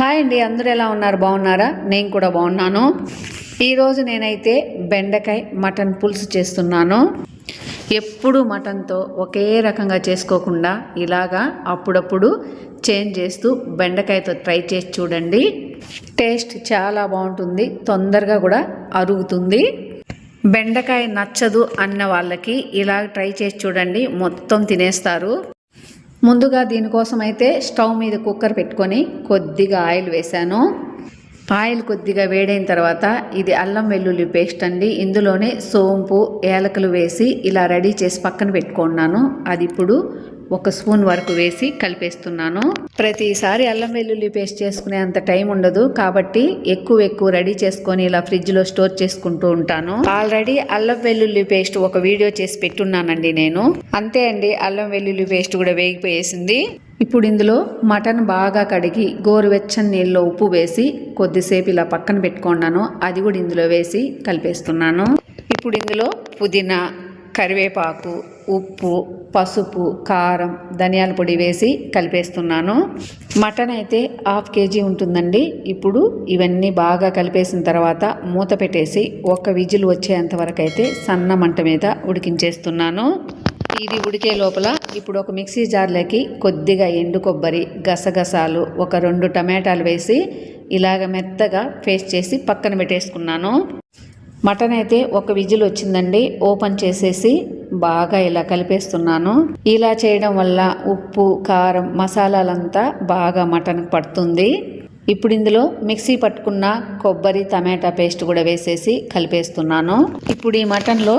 Hi అండి అందరూ ఎలా ఉన్నారు? బాగున్నారా? నేను కూడా బాగున్నాను. ఈరోజు నేనైతే బెండకాయ మటన్ పులుసు చేస్తున్నాను. ఎప్పుడు మటన్తో ఒకే రకంగా చేసుకోకుండా ఇలాగా అప్పుడప్పుడు చేంజ్ చేస్తూ బెండకాయతో ట్రై చేసి చూడండి. టేస్ట్ చాలా బాగుంటుంది తొందరగా కూడా అరుగుతుంది. బెండకాయ నచ్చదు అన్న వాళ్ళకి ఇలా ట్రై చేసి చూడండి మొత్తం తినేస్తారు. ముందుగా దీనికోసం అయితే స్టవ్ మీద కుక్కర్ పెట్టుకొని కొద్దిగా ఆయిల్ వేశాను. ఆయిల్ కొద్దిగా వేడైన తర్వాత ఇది అల్లం వెల్లుల్లి పేస్ట్ అండి. ఇందులోనే సోంపు ఏలకలు వేసి ఇలా రెడీ చేసి పక్కన పెట్టుకున్నాను. అది ఇప్పుడు ఒక స్పూన్ వరకు వేసి కలిపేస్తున్నాను. ప్రతిసారి అల్లం వెల్లుల్లి పేస్ట్ చేసుకునే అంత టైం ఉండదు. కాబట్టి ఎక్కువ ఎక్కువ రెడీ చేసుకొని ఇలా ఫ్రిడ్జ్లో స్టోర్ చేసుకుంటూ ఉంటాను. ఆల్రెడీ అల్లం వెల్లుల్లి పేస్ట్ ఒక వీడియో చేసి పెట్టున్నానండి నేను. అంతే అండి అల్లం వెల్లుల్లి పేస్ట్ కూడా వేగిపోయేసింది. ఇప్పుడు ఇందులో మటన్ బాగా కడిగి గోరువెచ్చని నీళ్ళలో ఉప్పు వేసి కొద్దిసేపు ఇలా పక్కన పెట్టుకున్నాను. అది కూడా ఇందులో వేసి కలిపేస్తున్నాను. ఇప్పుడు ఇందులో పుదీనా కరివేపాకు ఉప్పు పసుపు కారం ధనియాల పొడి వేసి కలిపేస్తున్నాను. మటన్ అయితే హాఫ్ కేజీ ఉంటుందండి. ఇప్పుడు ఇవన్నీ బాగా కలిపేసిన తర్వాత మూత పెట్టేసి ఒక విజిల్ వచ్చేంత వరకు అయితే సన్న మంట మీద ఉడికించేస్తున్నాను. ఇది ఉడికే లోపల ఇప్పుడు ఒక మిక్సీ జార్లోకి కొద్దిగా ఎండు కొబ్బరి గసగసాలు ఒక రెండు టమాటాలు వేసి ఇలాగ మెత్తగా పేస్ట్ చేసి పక్కన పెట్టేసుకున్నాను. మటన్ అయితే ఒక విజిల్ వచ్చిందండి. ఓపెన్ చేసేసి బాగా ఇలా కలిపేస్తున్నాను. ఇలా చేయడం వల్ల ఉప్పు కారం మసాలాలంతా బాగా మటన్కి పడుతుంది. ఇప్పుడు ఇందులో మిక్సీ పట్టుకున్న కొబ్బరి టమాటా పేస్ట్ కూడా వేసేసి కలిపేస్తున్నాను. ఇప్పుడు ఈ మటన్లో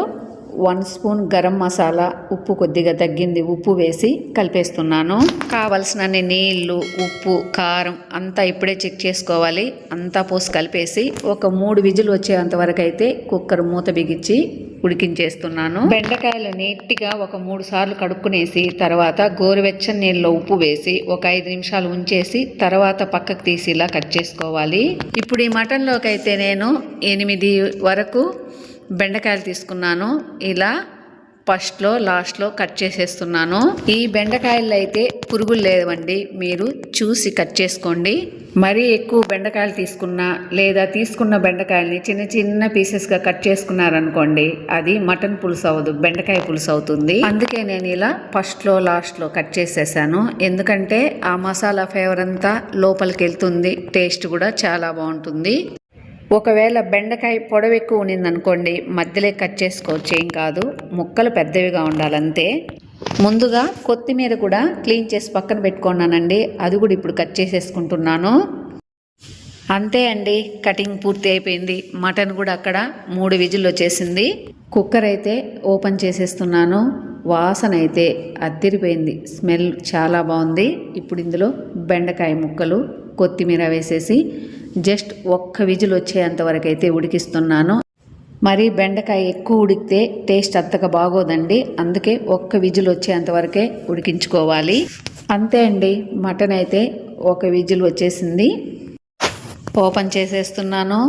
వన్ స్పూన్ గరం మసాలా ఉప్పు కొద్దిగా తగ్గింది. ఉప్పు వేసి కలిపేస్తున్నాను. కావలసినన్ని నీళ్ళు ఉప్పు కారం అంతా ఇప్పుడే చెక్ చేసుకోవాలి. అంతా పోసి కలిపేసి ఒక మూడు విజులు వచ్చేంత వరకు అయితే కుక్కర్ మూత బిగించి ఉడికించేస్తున్నాను. బెండకాయలు నీట్గా ఒక మూడు సార్లు కడుక్కునేసి తర్వాత గోరువెచ్చని నీళ్ళలో ఉప్పు వేసి ఒక ఐదు నిమిషాలు ఉంచేసి తర్వాత పక్కకు తీసి ఇలా కట్ చేసుకోవాలి. ఇప్పుడు ఈ మటన్లోకి అయితే నేను ఎనిమిది వరకు బెండకాయలు తీసుకున్నాను. ఇలా ఫస్ట్లో లాస్ట్లో కట్ చేసేస్తున్నాను. ఈ బెండకాయలు అయితే పురుగులు లేవండి. మీరు చూసి కట్ చేసుకోండి. మరీ ఎక్కువ బెండకాయలు తీసుకున్నా లేదా తీసుకున్న బెండకాయల్ని చిన్న చిన్న పీసెస్గా కట్ చేసుకున్నారనుకోండి అది మటన్ పులుసు అవ్వదు బెండకాయ పులుసు అవుతుంది. అందుకే నేను ఇలా ఫస్ట్లో లాస్ట్లో కట్ చేసేసాను. ఎందుకంటే ఆ మసాలా ఫ్లేవర్ అంతా లోపలికి వెళ్తుంది టేస్ట్ కూడా చాలా బాగుంటుంది. ఒకవేళ బెండకాయ పొడవు ఎక్కువ ఉన్నిందనుకోండి మధ్యలో కట్ చేసుకోవచ్చు. ఏం కాదు ముక్కలు పెద్దవిగా ఉండాలంతే. ముందుగా కొత్తిమీర కూడా క్లీన్ చేసి పక్కన పెట్టుకున్నానండి. అది కూడా ఇప్పుడు కట్ చేసేసుకుంటున్నాను. అంతే అండి కటింగ్ పూర్తి అయిపోయింది. మటన్ కూడా అక్కడ మూడు విజిల్ వచ్చేసింది. కుక్కర్ అయితే ఓపెన్ చేసేస్తున్నాను. వాసన అయితే అద్దిరిపోయింది. స్మెల్ చాలా బాగుంది. ఇప్పుడు ఇందులో బెండకాయ ముక్కలు కొత్తిమీర వేసేసి జస్ట్ ఒక్క విజిల్ వచ్చేంత వరకు అయితే ఉడికిస్తున్నాను. మరి బెండకాయ ఎక్కువ ఉడికితే టేస్ట్ అంతగా బాగోదండి. అందుకే ఒక్క విజిల్ వచ్చేంత వరకే ఉడికించుకోవాలి. అంతే అండి మటన్ అయితే ఒక విజిల్ వచ్చేసింది. ఓపెన్ చేసేస్తున్నాను.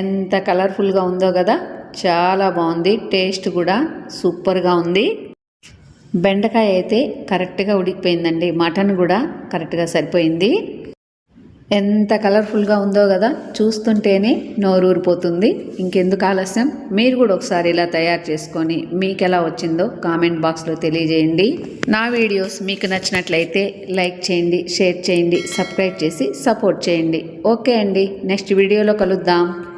ఎంత కలర్ఫుల్గా ఉందో కదా చాలా బాగుంది టేస్ట్ కూడా సూపర్గా ఉంది. బెండకాయ అయితే కరెక్ట్గా ఉడికిపోయిందండి మటన్ కూడా కరెక్ట్గా సరిపోయింది. ఎంత కలర్ఫుల్గా ఉందో కదా చూస్తుంటేనే నోరూరిపోతుంది. ఇంకెందుకు ఆలస్యం? మీరు కూడా ఒకసారి ఇలా తయారు చేసుకొని మీకు ఎలా వచ్చిందో కామెంట్ బాక్స్లో తెలియజేయండి. నా వీడియోస్ మీకు నచ్చినట్లయితే లైక్ చేయండి షేర్ చేయండి సబ్స్క్రైబ్ చేసి సపోర్ట్ చేయండి. ఓకే అండి నెక్స్ట్ వీడియోలో కలుద్దాం.